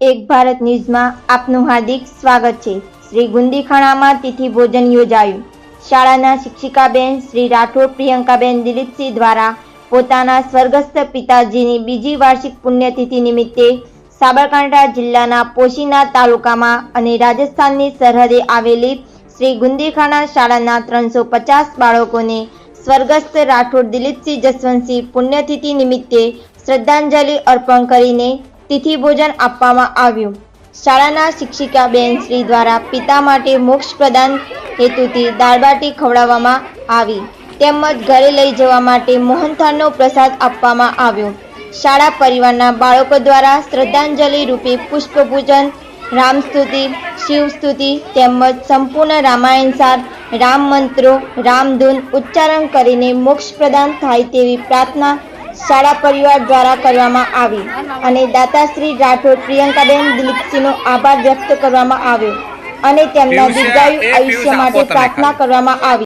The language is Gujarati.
એક ભારત ન્યૂઝમાં આપનું હાર્દિક સ્વાગત છે. શ્રી ગુંદીખાણામાં તિથિ ભોજન યોજાયું. શાળાના શિક્ષિકાબેન શ્રી રાઠોડ પ્રિયંકાબેન દિલીપસિંહ દ્વારા પોતાના સ્વર્ગસ્થ પિતાજીની બીજી વાર્ષિક પુણ્યતિથિ નિમિત્તે સાબરકાંઠા જિલ્લાના પોશીના તાલુકામાં અને રાજસ્થાનની સરહદે આવેલી શ્રી ગુંદીખાણા શાળાના ત્રણસો પચાસ બાળકોને સ્વર્ગસ્થ રાઠોડ દિલીપસિંહ જસવંતસિંહ પુણ્યતિથિ નિમિત્તે શ્રદ્ધાંજલિ અર્પણ કરીને તિથિ ભોજન આપવામાં આવ્યું. શાળાના શિક્ષિકા બેન શ્રી દ્વારા પિતા માટે મોક્ષ પ્રદાન હેતુથી દાળબાટી ખવડાવવામાં આવી. તેમજ ઘરે લઈ જવા માટે મોહનથાળનો પ્રસાદ આપવામાં આવ્યો. શાળા પરિવારના બાળકો દ્વારા શ્રદ્ધાંજલિ રૂપે પુષ્પપૂજન રામસ્તુતિ શિવસ્તુતિ તેમજ સંપૂર્ણ રામાયણ સાર, રામ મંત્રો રામધૂન ઉચ્ચારણ કરીને મોક્ષ પ્રદાન થાય તેવી પ્રાર્થના શાળા પરિવાર દ્વારા કરવામાં આવી અને દાતાશ્રી રાઠોડ પ્રિયંકાબેન દિલીપસિંહનો આભાર વ્યક્ત કરવામાં આવ્યો અને તેમના દીર્ઘાયુ? આયુષ્ય માટે પ્રાર્થના કરવામાં આવી